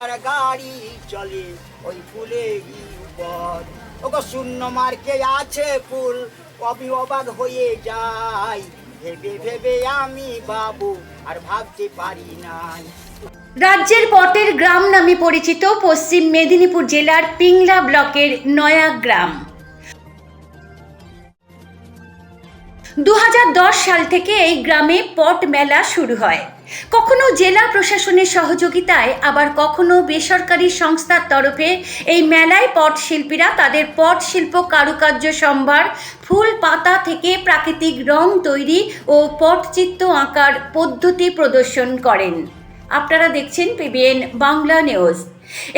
আর গাড়ি চলে ওই ফুলেরই উপর ওগো শূন্য মার্কে আছে ফুল অবি অবাক হয়ে যাই। ভেবে ভেবে আমি বাবু আর ভাবতে পারি নাই। রাজ্যের পটের গ্রাম নামে পরিচিত পশ্চিম মেদিনীপুর জেলার পিংলা ব্লকের নয়া গ্রাম। দু হাজার দশ সাল থেকে এই গ্রামে পট মেলা শুরু হয়। কখনো জেলা প্রশাসনের সহযোগিতায়, আবার কখনো বেসরকারি সংস্থার তরফে এই মেলায় পট শিল্পীরা তাদের পট শিল্প কারুকার্য সম্ভার, ফুল পাতা থেকে প্রাকৃতিক রং তৈরি ও পটচিত্র আঁকার পদ্ধতি প্রদর্শন করেন। আপনারা দেখছেন পিবিএন বাংলা নিউজ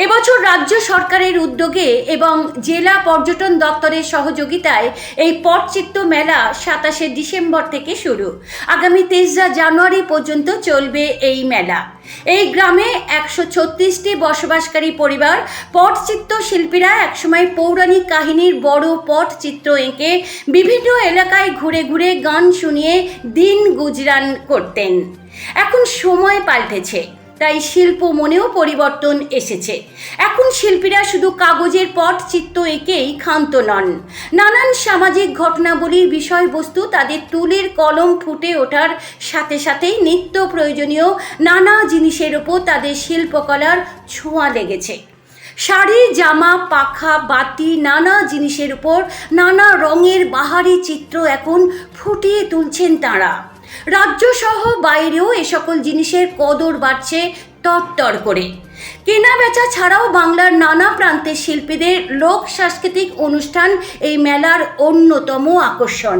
এবছর রাজ্য সরকারের উদ্যোগে এবং জেলা পর্যটন দপ্তরের সহযোগিতায় এই পটচিত্র মেলা সাতাশে ডিসেম্বর থেকে শুরু। আগামী তেসরা জানুয়ারি পর্যন্ত চলবে এই মেলা। এই গ্রামে একশো ছত্রিশটি বসবাসকারী পরিবার পটচিত্র শিল্পীরা একসময় পৌরাণিক কাহিনীর বড় পটচিত্র এঁকে বিভিন্ন এলাকায় ঘুরে ঘুরে গান শুনিয়ে দিন গুজরান করতেন। এখন সময় পাল্টেছে। তাই শিল্প মনেও পরিবর্তন এসেছে। এখন শিল্পীরা শুধু কাগজের পটচিত্র এঁকেই ক্ষান্ত নন। নানান সামাজিক ঘটনাবলীর বিষয়বস্তু তাদের তুলির কলম ফুটে ওঠার সাথে সাথেই নিত্য প্রয়োজনীয় নানা জিনিসের ওপর তাদের শিল্পকলার ছোঁয়া লেগেছে। শাড়ি, জামা, পাখা, বাতি, নানা জিনিসের উপর নানা রঙের বাহারি চিত্র এখন ফুটিয়ে তুলছেন তাঁরা। রাজ্য সহ বাইরেও এ সকল জিনিসের কদর বাড়ছে তরতর করে। কেনা বেচা ছাড়াও বাংলার নানা প্রান্তের শিল্পীদের লোক সাংস্কৃতিক অনুষ্ঠান এই মেলার অন্যতম আকর্ষণ।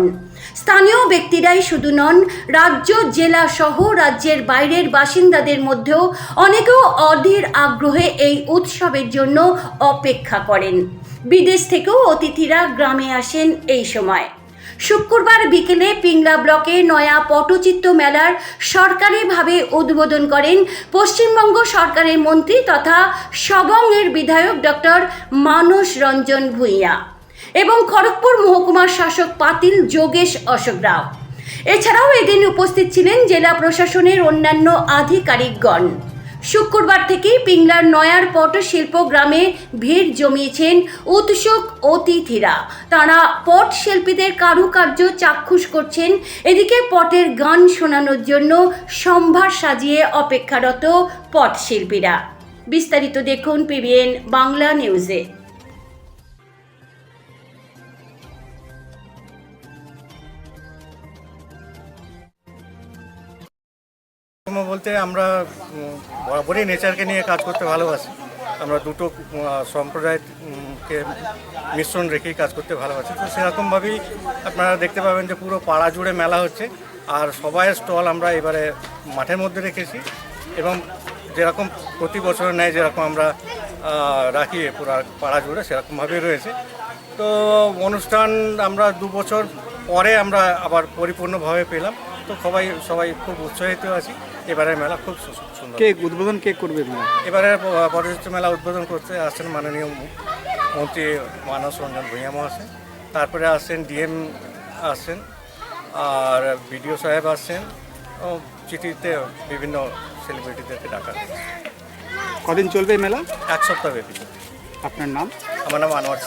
স্থানীয় ব্যক্তিরাই শুধু নন, রাজ্য, জেলা সহ রাজ্যের বাইরের বাসিন্দাদের মধ্যেও অনেকেও অধীর আগ্রহে এই উৎসবের জন্য অপেক্ষা করেন। বিদেশ থেকেও অতিথিরা গ্রামে আসেন এই সময়। শুক্রবার বিকেলে পিংলা ব্লকে নয়া পটচিত্র মেলার সরকারিভাবে উদ্বোধন করেন পশ্চিমবঙ্গ সরকারের মন্ত্রী তথা সবংয়ের বিধায়ক ডক্টর মানস রঞ্জন ভূঁইয়া এবং খড়গপুর মহকুমার শাসক পাতিল যোগেশ অশোক রাও। এছাড়াও এদিন উপস্থিত ছিলেন জেলা প্রশাসনের অন্যান্য আধিকারিকগণ। শুক্রবার থেকেই পিংলার নয়ার পটশিল্প গ্রামে ভিড় জমিয়েছেন উৎসুক অতিথিরা। তারা পট শিল্পীদের কারুকার্য চাক্ষুষ করছেন। এদিকে পটের গান শোনানোর জন্য সম্ভার সাজিয়ে অপেক্ষারত পট শিল্পীরা। বিস্তারিত দেখুন পিবিএন বাংলা নিউজে। ধর্ম বলতে আমরা বরাবরই নেচারকে নিয়ে কাজ করতে ভালোবাসি। আমরা দুটো সম্প্রদায়কে মিশ্রণ রেখেই কাজ করতে ভালোবাসি। তো সেরকমভাবেই আপনারা দেখতে পাবেন যে পুরো পাড়া জুড়ে মেলা হচ্ছে। আর সবাইয়ের স্টল আমরা এবারে মাঠের মধ্যে রেখেছি এবং যেরকম প্রতি বছর নেয়, যেরকম আমরা রাখি পুরো পাড়া জুড়ে, সেরকমভাবেই রয়েছে। তো অনুষ্ঠান আমরা দু বছর পরে আমরা আবার পরিপূর্ণভাবে পেলাম। তো সবাই সবাই খুব উৎসাহিত আছি। এবারের মেলা খুব সুন্দর। কে উদ্বোধন কে করবে মেলা? এবারে পর্যটন মেলা উদ্বোধন করতে আসছেন মাননীয় মন্ত্রী মানস রঞ্জন ভূঁইয়া মহাশয়। তারপরে আসছেন ডিএম আসছেন আর বিডিও সাহেব আসছেন ও চিঠিতে বিভিন্ন সেলিব্রিটিদেরকে ডাকা কদিন চলবে মেলা? এক সপ্তাহ ব্যাপী। আপনার নাম? আমার নাম আনোয়ার।